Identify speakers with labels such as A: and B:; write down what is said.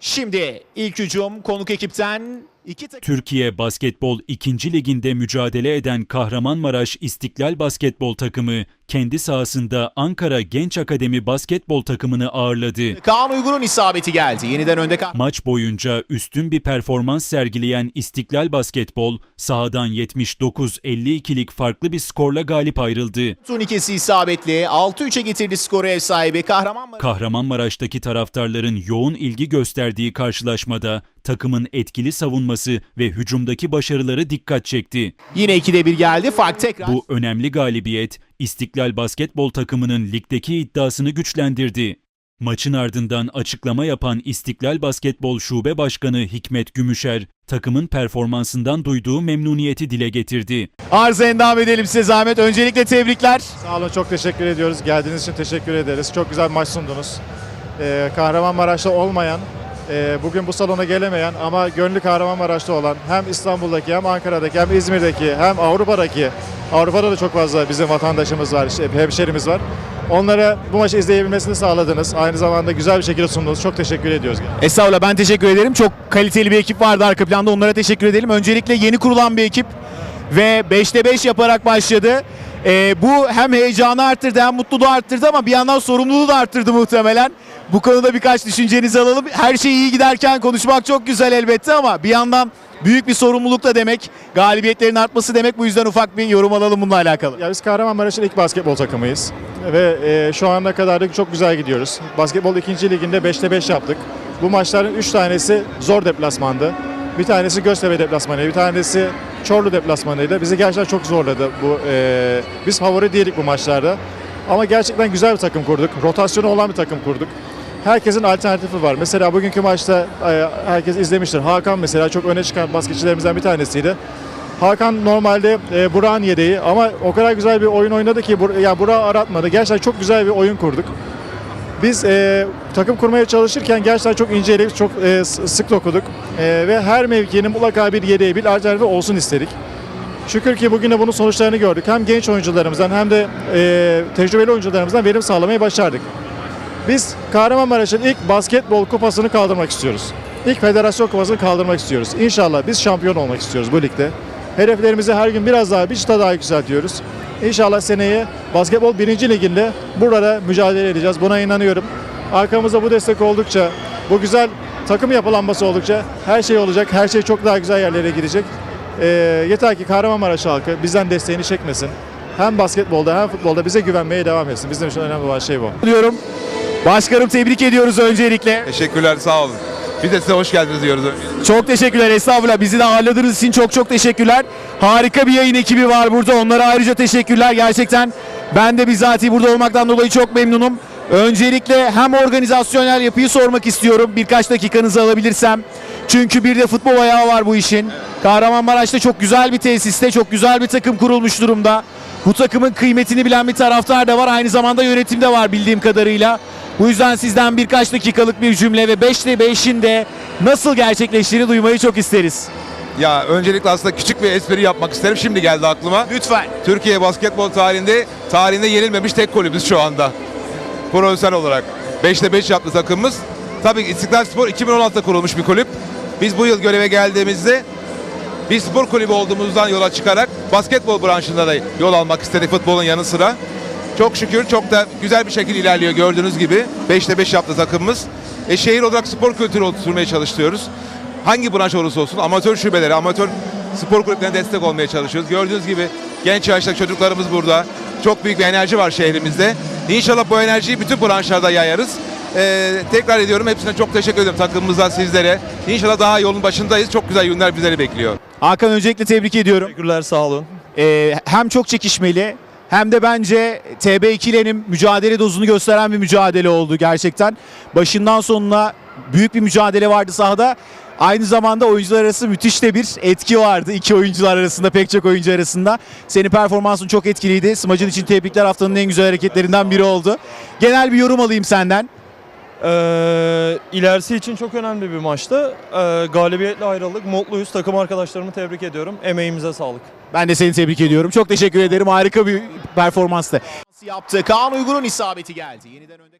A: Şimdi ilk hücum konuk ekipten iki.
B: Türkiye Basketbol 2. Liginde mücadele eden Kahramanmaraş İstiklal Basketbol takımı kendi sahasında Ankara Genç Akademi Basketbol takımını ağırladı.
A: Kaan Uygur'un isabeti geldi. Yeniden önde Kaan.
B: Maç boyunca üstün bir performans sergileyen İstiklal Basketbol sahadan 79-52'lik farklı bir skorla galip ayrıldı.
A: Turnikesi isabetli. 6-3'e getirdi skoru ev sahibi. Kahramanmaraş.
B: Kahramanmaraş'taki taraftarların yoğun ilgi gösterdiği karşılaşmada takımın etkili savunması ve hücumdaki başarıları dikkat çekti.
A: Yine 2'de 1 geldi. Fark tekrar.
B: Bu önemli galibiyet İstiklal Basketbol takımının ligdeki iddiasını güçlendirdi. Maçın ardından açıklama yapan İstiklal Basketbol Şube Başkanı Hikmet Gümüşer, takımın performansından duyduğu memnuniyeti dile getirdi.
A: Arıza endam edelim size zahmet. Öncelikle tebrikler.
C: Sağ olun çok teşekkür ediyoruz. Geldiğiniz için teşekkür ederiz. Çok güzel bir maç sundunuz. Ee, Kahramanmaraş'ta olmayan, e, bugün bu salona gelemeyen ama gönlü Kahramanmaraş'ta olan hem İstanbul'daki hem Ankara'daki hem İzmir'deki hem Avrupa'daki Avrupa'da da çok fazla bizim vatandaşımız var, işte hemşerimiz var. Onlara bu maçı izleyebilmesini sağladınız. Aynı zamanda güzel bir şekilde sundunuz. Çok teşekkür ediyoruz.
A: Estağfurullah ben teşekkür ederim. Çok kaliteli bir ekip vardı arka planda. Onlara teşekkür edelim. Öncelikle yeni kurulan bir ekip ve 5'te 5 yaparak başladı. Ee, bu hem heyecanı arttırdı hem mutluluğu arttırdı ama bir yandan sorumluluğu da arttırdı muhtemelen. Bu konuda birkaç düşüncenizi alalım. Her şey iyi giderken konuşmak çok güzel elbette ama bir yandan büyük bir sorumluluk da demek. Galibiyetlerin artması demek. Bu yüzden ufak bir yorum alalım bununla alakalı.
C: Ya biz Kahramanmaraş'ın ilk basketbol takımıyız. Ve e, şu ana kadar da çok güzel gidiyoruz. Basketbol 2. liginde 5'te 5 yaptık. Bu maçların 3 tanesi zor deplasmandı. Bir tanesi Göztepe deplasmanıydı, bir tanesi Çorlu deplasmanıydı. Bizi gerçekten çok zorladı. Bu e, Biz favori değildik bu maçlarda. Ama gerçekten güzel bir takım kurduk. Rotasyonu olan bir takım kurduk. Herkesin alternatifi var. Mesela bugünkü maçta e, herkes izlemiştir. Hakan mesela çok öne çıkan basketçilerimizden bir tanesiydi. Hakan normalde e, Burak'ın yedeği ama o kadar güzel bir oyun oynadı ki Bur ya Burak'ı aratmadı. Gerçekten çok güzel bir oyun kurduk. Biz e, takım kurmaya çalışırken gerçekten çok inceledik, çok e, sık dokuduk E, ve her mevkinin mutlaka bir yedeği, bir alternatifi olsun istedik. Şükür ki bugün de bunun sonuçlarını gördük. Hem genç oyuncularımızdan hem de e, tecrübeli oyuncularımızdan verim sağlamayı başardık. Biz Kahramanmaraş'ın ilk basketbol kupasını kaldırmak istiyoruz. İlk federasyon kupasını kaldırmak istiyoruz. İnşallah biz şampiyon olmak istiyoruz bu ligde. Hedeflerimizi her gün biraz daha bir çıta daha yükseltiyoruz. İnşallah seneye basketbol 1. liginde burada mücadele edeceğiz. Buna inanıyorum. Arkamızda bu destek oldukça, bu güzel takım yapılanması oldukça her şey olacak. Her şey çok daha güzel yerlere gidecek. Ee, yeter ki Kahramanmaraş halkı bizden desteğini çekmesin. Hem basketbolda hem futbolda bize güvenmeye devam etsin. Bizim için önemli olan şey bu.
A: Diyorum. Başkanım tebrik ediyoruz öncelikle.
D: Teşekkürler sağ olun. Biz de size hoş geldiniz diyoruz.
A: Çok teşekkürler estağfurullah. Bizi de ağırladığınız için çok çok teşekkürler. Harika bir yayın ekibi var burada. Onlara ayrıca teşekkürler. Gerçekten ben de bizatihi burada olmaktan dolayı çok memnunum. Öncelikle hem organizasyonel yapıyı sormak istiyorum. Birkaç dakikanızı alabilirsem. Çünkü bir de futbol ayağı var bu işin. Kahramanmaraş'ta çok güzel bir tesiste, çok güzel bir takım kurulmuş durumda. Bu takımın kıymetini bilen bir taraftar da var. Aynı zamanda yönetimde var bildiğim kadarıyla. Bu yüzden sizden birkaç dakikalık bir cümle ve 5'te 5'in de nasıl gerçekleştiğini duymayı çok isteriz.
D: Ya öncelikle aslında küçük bir espri yapmak isterim. Şimdi geldi aklıma.
A: Lütfen.
D: Türkiye basketbol tarihinde tarihinde yenilmemiş tek kulübüz şu anda. Profesyonel olarak. 5'te 5 yaptı takımımız. Tabii İstiklal Spor 2016'da kurulmuş bir kulüp. Biz bu yıl göreve geldiğimizde bir spor kulübü olduğumuzdan yola çıkarak basketbol branşında da yol almak istedik futbolun yanı sıra. Çok şükür çok da güzel bir şekilde ilerliyor gördüğünüz gibi. 5'te 5 yaptı takımımız. E, şehir olarak spor kültürü oluşturmaya çalışıyoruz. Hangi branş olursa olsun amatör şubeleri, amatör spor kulüplerine destek olmaya çalışıyoruz. Gördüğünüz gibi genç yaştaki çocuklarımız burada. Çok büyük bir enerji var şehrimizde. İnşallah bu enerjiyi bütün branşlarda yayarız. E, tekrar ediyorum hepsine çok teşekkür ederim takımımıza, sizlere. İnşallah daha yolun başındayız. Çok güzel günler bizleri bekliyor.
A: Hakan öncelikle tebrik ediyorum.
E: Teşekkürler sağ olun.
A: Ee, hem çok çekişmeli hem de bence TB2'lerin mücadele dozunu gösteren bir mücadele oldu gerçekten. Başından sonuna büyük bir mücadele vardı sahada. Aynı zamanda oyuncular arası müthiş de bir etki vardı. iki oyuncular arasında, pek çok oyuncu arasında. Senin performansın çok etkiliydi. Smacın için tebrikler haftanın en güzel hareketlerinden biri oldu. Genel bir yorum alayım senden.
E: Ee, ilerisi için çok önemli bir maçtı. Ee, galibiyetle ayrıldık. Mutluyuz. Takım arkadaşlarımı tebrik ediyorum. Emeğimize sağlık.
A: Ben de seni tebrik ediyorum. Çok teşekkür ederim. Harika bir performanstı. Yaptı. Kaan Uygur'un isabeti geldi. Yeniden önde